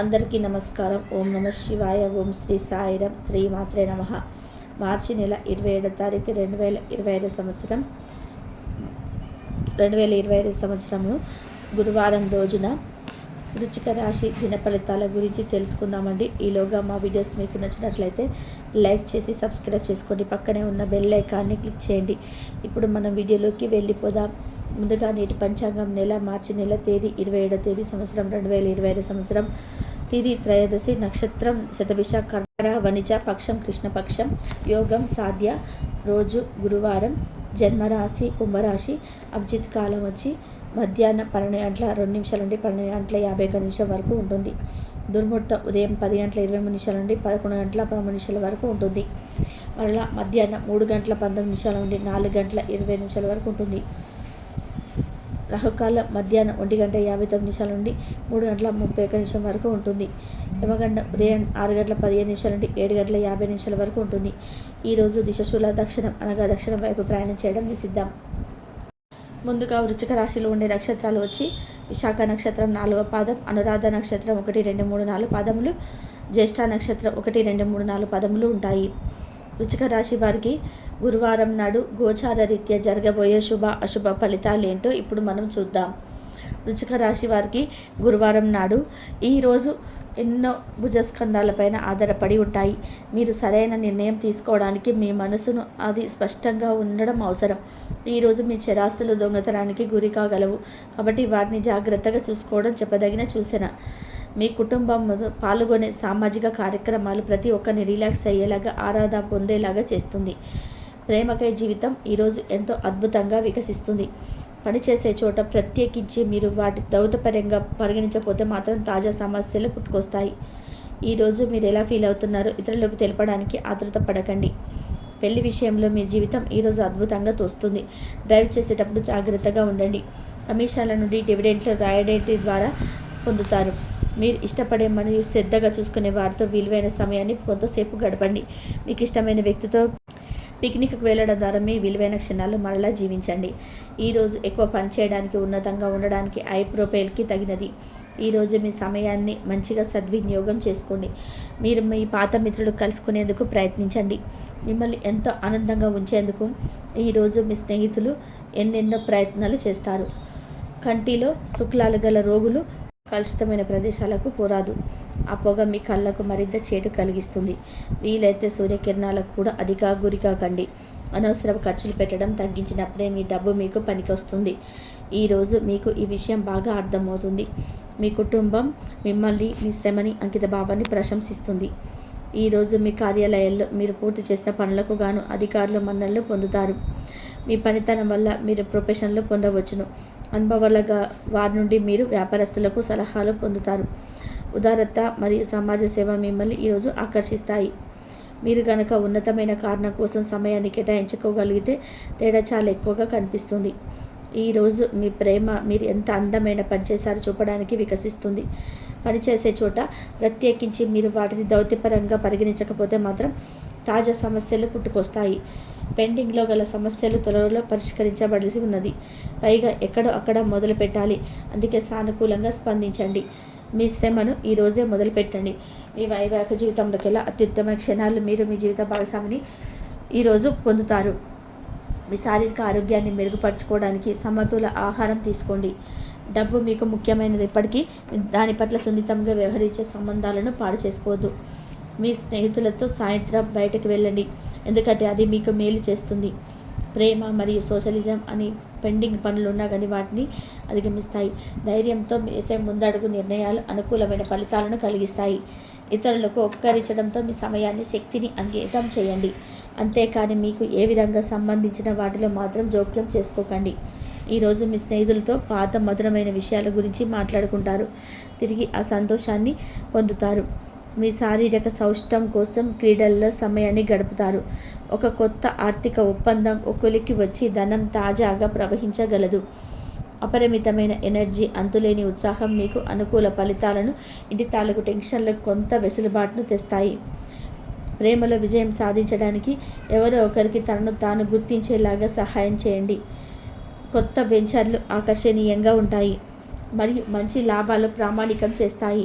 అందరికీ నమస్కారం. ఓం నమ శివాయ. ఓం శ్రీ సాయిరం. శ్రీ మాత్రే నమ. మార్చి నెల ఇరవై ఏడో తారీఖు రెండు వేల ఇరవై ఐదు సంవత్సరం. రెండు వేల ఇరవై ఐదు సంవత్సరము గురువారం రోజున వృచ్చిక రాశి దిన ఫలితాల గురించి తెలుసుకుందామండి. ఈలోగా మా వీడియోస్ మీకు నచ్చినట్లయితే లైక్ చేసి సబ్స్క్రైబ్ చేసుకోండి. పక్కనే ఉన్న బెల్ ఐకాన్ని క్లిక్ చేయండి. ఇప్పుడు మనం వీడియోలోకి వెళ్ళిపోదాం. ముందుగా నేటి పంచాంగం నెల మార్చి నెల తేదీ ఇరవై ఏడో తేదీ సంవత్సరం రెండు వేల ఇరవై ఐదు సంవత్సరం. తిరి త్రయోదశి నక్షత్రం శతభిష కర్ణ వణిజ పక్షం కృష్ణపక్షం యోగం సాధ్య రోజు గురువారం జన్మరాశి కుంభరాశి అభిజిత్ కాలం వచ్చి మధ్యాహ్నం పన్నెండు గంటల రెండు నిమిషాల నుండి పన్నెండు గంటల యాభై ఒక్క నిమిషం వరకు ఉంటుంది. దుర్ముహూర్తం ఉదయం పది గంటల ఇరవై మూడు నిమిషాల నుండి పదకొండు గంటల పదమూడు నిమిషాల వరకు ఉంటుంది. మరలా మధ్యాహ్నం మూడు గంటల పంతొమ్మిది నిమిషాల నుండి నాలుగు గంటల ఇరవై నిమిషాల వరకు ఉంటుంది. రాహుకాలం మధ్యాహ్నం ఒంటి గంట యాభై తొమ్మిది నిమిషాల నుండి మూడు గంటల ముప్పై ఒక్క నిమిషం వరకు ఉంటుంది. యమగండ ఉదయం ఆరు గంటల పదిహేను నిమిషాల నుండి ఏడు గంటల యాభై నిమిషాల వరకు ఉంటుంది. ఈరోజు దిశశూల దక్షిణం అనగా దక్షిణం వైపు ప్రయాణం చేయడం నిషిద్దాం ముందుగా వృచ్చిక రాశిలో ఉండే నక్షత్రాలు వచ్చి విశాఖ నక్షత్రం నాలుగవ పాదం అనురాధ నక్షత్రం ఒకటి రెండు మూడు నాలుగు పాదములు జ్యేష్ఠ నక్షత్రం ఒకటి రెండు మూడు నాలుగు పదములు ఉంటాయి. వృచ్చిక రాశి వారికి గురువారం నాడు గోచార రీత్యా జరగబోయే శుభ అశుభ ఫలితాలు ఏంటో ఇప్పుడు మనం చూద్దాం. వృచ్చిక రాశి వారికి గురువారం నాడు ఈరోజు ఎన్నో భుజస్కంధాలపైన ఆధారపడి ఉంటాయి. మీరు సరైన నిర్ణయం తీసుకోవడానికి మీ మనసును అది స్పష్టంగా ఉండడం అవసరం. ఈరోజు మీ చరాస్తులు దొంగతనానికి గురి కాగలవు. కాబట్టి వాటిని జాగ్రత్తగా చూసుకోవడం చెప్పదగిన సూచన. మీ కుటుంబం పాల్గొనే సామాజిక కార్యక్రమాలు ప్రతి ఒక్కరిని రిలాక్స్ అయ్యేలాగా ఆరాధన పొందేలాగా చేస్తుంది. ప్రేమకై జీవితం ఈరోజు ఎంతో అద్భుతంగా వికసిస్తుంది. పనిచేసే చోట ప్రత్యేకించి మీరు వాటి దౌతపర్యంగా పరిగణించకపోతే మాత్రం తాజా సమస్యలు పుట్టుకొస్తాయి. ఈరోజు మీరు ఎలా ఫీల్ అవుతున్నారో ఇతరులకు తెలపడానికి ఆతృత పడకండి. పెళ్ళి విషయంలో మీ జీవితం ఈరోజు అద్భుతంగా తోస్తుంది. డ్రైవ్ చేసేటప్పుడు జాగ్రత్తగా ఉండండి. అమీషాల నుండి డివిడెంట్లు రాయడేటి ద్వారా పొందుతారు? మీరు ఇష్టపడే మరియు శ్రద్ధగా చూసుకునే వారితో విలువైన సమయాన్ని కొంతసేపు గడపండి. మీకు ఇష్టమైన వ్యక్తితో పిక్నిక్కి వెళ్ళడం ద్వారా మీ విలువైన క్షణాలు మరలా జీవించండి. ఈరోజు ఎక్కువ పని చేయడానికి ఉన్నతంగా ఉండడానికి ఐ ప్రొఫైల్కి తగినది ఈరోజు మీ సమయాన్ని మంచిగా సద్వినియోగం చేసుకోండి. మీరు మీ పాత మిత్రులు కలుసుకునేందుకు ప్రయత్నించండి. మిమ్మల్ని ఎంతో ఆనందంగా ఉంచేందుకు ఈరోజు మీ స్నేహితులు ఎన్నెన్నో ప్రయత్నాలు చేస్తారు. కంటిలో శుక్లాలు గల రోగులు కలుషితమైన ప్రదేశాలకు పోరాదు. ఆ పొగ మీ కళ్ళకు మరింత చేటు కలిగిస్తుంది. వీలైతే సూర్యకిరణాలకు కూడా అధిక గురి కాకండి అనవసర ఖర్చులు పెట్టడం తగ్గించినప్పుడే మీ డబ్బు మీకు పనికొస్తుంది. ఈరోజు మీకు ఈ విషయం బాగా అర్థమవుతుంది. మీ కుటుంబం మిమ్మల్ని మీ శ్రమని అంకిత భావాన్ని ప్రశంసిస్తుంది. ఈరోజు మీ కార్యాలయాల్లో మీరు పూర్తి చేసిన పనులకు గాను అధికారులు మన్ననలు పొందుతారు. మీ పనితనం వల్ల మీరు ప్రొఫెషన్లు పొందవచ్చును. అనుభవాలుగా వారి నుండి మీరు వ్యాపారస్తులకు సలహాలు పొందుతారు. ఉదారత మరియు సమాజ సేవ మిమ్మల్ని ఈరోజు ఆకర్షిస్తాయి. మీరు కనుక ఉన్నతమైన కారణం కోసం సమయాన్ని కేటాయించుకోగలిగితే తేడా చాలా ఎక్కువగా కనిపిస్తుంది. ఈరోజు మీ ప్రేమ మీరు ఎంత అందమైన పని చేశారో చూపడానికి వికసిస్తుంది. పనిచేసే చోట ప్రత్యేకించి మీరు వాటిని దౌత్యపరంగా పరిగణించకపోతే మాత్రం తాజా సమస్యలు పుట్టుకొస్తాయి. పెండింగ్లో గల సమస్యలు త్వరలో పరిష్కరించబడాల్సి ఉన్నది. పైగా ఎక్కడో అక్కడ మొదలు పెట్టాలి. అందుకే సానుకూలంగా స్పందించండి. మీ శ్రమను ఈరోజే మొదలుపెట్టండి మీ వైవాహిక జీవితంలోకెల్లా అత్యుత్తమ క్షణాలు మీరు మీ జీవిత భాగస్వామిని ఈరోజు పొందుతారు. మీ శారీరక ఆరోగ్యాన్ని మెరుగుపరచుకోవడానికి సమతుల ఆహారం తీసుకోండి. డబ్బు మీకు ముఖ్యమైనది. ఇప్పటికీ దాని పట్ల సున్నితంగా వ్యవహరించే సంబంధాలను పాడు చేసుకోవద్దు. మీ స్నేహితులతో సాయంత్రం బయటకు వెళ్ళండి. ఎందుకంటే అది మీకు మేలు చేస్తుంది. ప్రేమ మరియు సోషలిజం అని పెండింగ్ పనులు ఉన్నా కానీ వాటిని అధిగమిస్తాయి. ధైర్యంతో వేసే ముందడుగు నిర్ణయాలు అనుకూలమైన ఫలితాలను కలిగిస్తాయి. ఇతరులకు ఉపకరించడంతో మీ సమయాన్ని శక్తిని అంకితం చేయండి. అంతేకాని మీకు ఏ విధంగా సంబంధించిన వాటిలో మాత్రం జోక్యం చేసుకోకండి. ఈరోజు మీ స్నేహితులతో పాత మధురమైన విషయాల గురించి మాట్లాడుకుంటారు. తిరిగి ఆ సంతోషాన్ని పొందుతారు. మీ శారీరక సౌష్టం కోసం క్రీడల్లో సమయాన్ని గడుపుతారు. ఒక కొత్త ఆర్థిక ఒప్పందం ఒక్కొలికి వచ్చి ధనం తాజాగా ప్రవహించగలదు. అపరిమితమైన ఎనర్జీ అంతులేని ఉత్సాహం మీకు అనుకూల ఫలితాలను ఇంటి తాలూకు టెన్షన్లకు కొంత వెసులుబాటును తెస్తాయి. ప్రేమలో విజయం సాధించడానికి ఎవరో ఒకరికి తనను తాను గుర్తించేలాగా సహాయం చేయండి. కొత్త వెంచర్లు ఆకర్షణీయంగా ఉంటాయి మరియు మంచి లాభాలు ప్రామాణికం చేస్తాయి.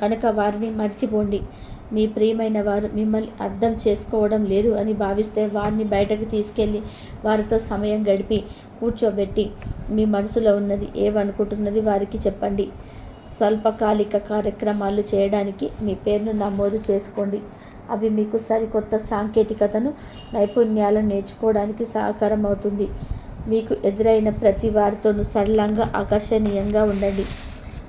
కనుక వారిని మర్చిపోండి. మీ ప్రియమైన వారు మిమ్మల్ని అర్థం చేసుకోవడం లేదు అని భావిస్తే వారిని బయటకు తీసుకెళ్ళి వారితో సమయం గడిపి కూర్చోబెట్టి మీ మనసులో ఉన్నది ఏమనుకుంటున్నది వారికి చెప్పండి. స్వల్పకాలిక కార్యక్రమాలు చేయడానికి మీ పేరును నమోదు చేసుకోండి. అవి మీకు సరికొత్త సాంకేతికతను నైపుణ్యాలను నేర్చుకోవడానికి సహకారం అవుతుంది మీకు ఎదురైన ప్రతి వారితోనూ సరళంగా ఆకర్షణీయంగా ఉండండి.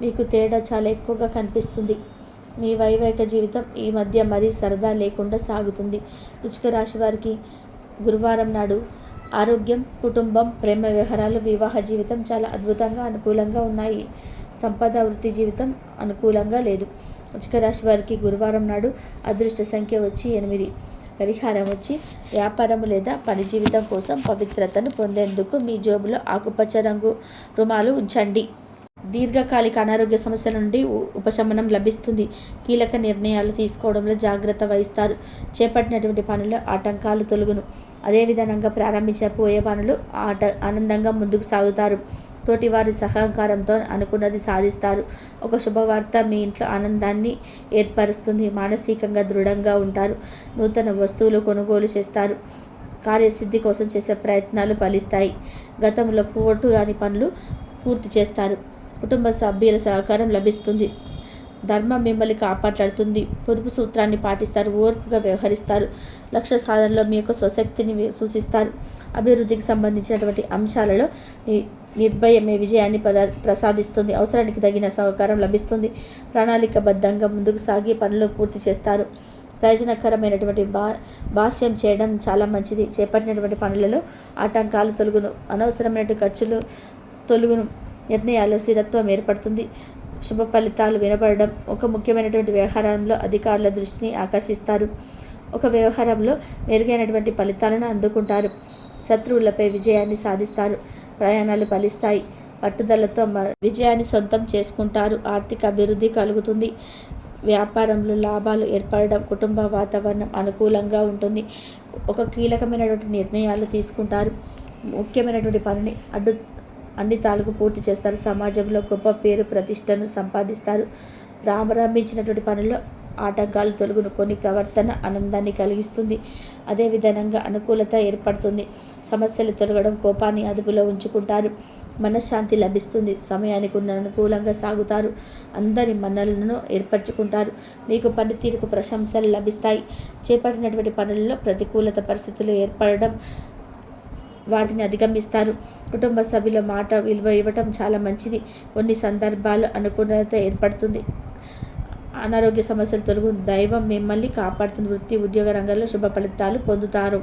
మీకు తేడా చాలా ఎక్కువగా కనిపిస్తుంది. మీ వైవాహిక జీవితం ఈ మధ్య మరీ సరదా లేకుండా సాగుతుంది. రుచిక రాశి వారికి గురువారం నాడు ఆరోగ్యం కుటుంబం ప్రేమ వ్యవహారాలు వివాహ జీవితం చాలా అద్భుతంగా అనుకూలంగా ఉన్నాయి. సంపద వృత్తి జీవితం అనుకూలంగా లేదు. వృచ్చిక రాశి వారికి గురువారం నాడు అదృష్ట సంఖ్య వచ్చి ఎనిమిది. పరిహారం వచ్చి వ్యాపారం లేదా పని జీవితం కోసం పవిత్రతను పొందేందుకు మీ జోబులో ఆకుపచ్చ రంగు రుమాలు ఉంచండి. దీర్ఘకాలిక అనారోగ్య సమస్యల నుండి ఉపశమనం లభిస్తుంది. కీలక నిర్ణయాలు తీసుకోవడంలో జాగ్రత్త వహిస్తారు. చేపట్టినటువంటి పనులు ఆటంకాలు తొలుగును. అదేవిధంగా ప్రారంభించబోయే పనులు ఆట ఆనందంగా ముందుకు సాగుతారు. తోటి వారి సహకారంతో అనుకున్నది సాధిస్తారు. ఒక శుభవార్త మీ ఇంట్లో ఆనందాన్ని ఏర్పరుస్తుంది. మానసికంగా దృఢంగా ఉంటారు. నూతన వస్తువులు కొనుగోలు చేస్తారు. కార్యసిద్ధి కోసం చేసే ప్రయత్నాలు ఫలిస్తాయి. గతంలో పోటు కాని పనులు పూర్తి చేస్తారు. కుటుంబ సభ్యుల సహకారం లభిస్తుంది. ధర్మం మిమ్మల్ని కాపాట్లాడుతుంది పొదుపు సూత్రాన్ని పాటిస్తారు. ఓర్పుగా వ్యవహరిస్తారు. లక్ష్య సాధనలో మీ యొక్క స్వశక్తిని సూచిస్తారు. అభివృద్ధికి సంబంధించినటువంటి అంశాలలో నిర్భయమే విజయాన్ని ప్రసాదిస్తుంది. అవసరానికి తగిన సహకారం లభిస్తుంది. ప్రణాళికబద్ధంగా ముందుకు సాగి పనులు పూర్తి చేస్తారు. ప్రయోజనకరమైనటువంటి భా భాష్యం చేయడం చాలా మంచిది. చేపట్టినటువంటి పనులలో ఆటంకాలు తొలుగును. అనవసరమైన ఖర్చులు తొలుగును. నిర్ణయాల్లో స్థిరత్వం ఏర్పడుతుంది శుభ ఫలితాలు వినబడడం ఒక ముఖ్యమైనటువంటి వ్యవహారంలో అధికారుల దృష్టిని ఆకర్షిస్తారు. ఒక వ్యవహారంలో మెరుగైనటువంటి ఫలితాలను అందుకుంటారు. శత్రువులపై విజయాన్ని సాధిస్తారు. ప్రయాణాలు ఫలిస్తాయి. పట్టుదలతో విజయాన్ని సొంతం చేసుకుంటారు. ఆర్థిక అభివృద్ధి కలుగుతుంది. వ్యాపారంలో లాభాలు ఏర్పడడం కుటుంబ వాతావరణం అనుకూలంగా ఉంటుంది. ఒక కీలకమైనటువంటి నిర్ణయాలు తీసుకుంటారు. ముఖ్యమైనటువంటి పనిని అడ్డు అన్ని తాలూకు పూర్తి చేస్తారు. సమాజంలో గొప్ప పేరు ప్రతిష్టను సంపాదిస్తారు. ప్రారంభించినటువంటి పనుల్లో ఆటంకాలు తొలగును కొన్ని ప్రవర్తన ఆనందాన్ని కలిగిస్తుంది. అదేవిధంగా అనుకూలత ఏర్పడుతుంది. సమస్యలు తొలగడం కోపాన్ని అదుపులో ఉంచుకుంటారు. మనశ్శాంతి లభిస్తుంది. సమయానికి ఉన్న అనుకూలంగా సాగుతారు. అందరి మన్నలను ఏర్పరచుకుంటారు. మీకు పనితీరుకు ప్రశంసలు లభిస్తాయి. చేపట్టినటువంటి పనుల్లో ప్రతికూలత పరిస్థితులు ఏర్పడడం వాటిని అధిగమిస్తారు. కుటుంబ సభ్యుల మాట విలువ ఇవ్వటం చాలా మంచిది. కొన్ని సందర్భాలు అనుకూలత ఏర్పడుతుంది. అనారోగ్య సమస్యలు తొలగు దైవం మిమ్మల్ని కాపాడుతుంది. వృత్తి ఉద్యోగ రంగంలో శుభ ఫలితాలు పొందుతారు.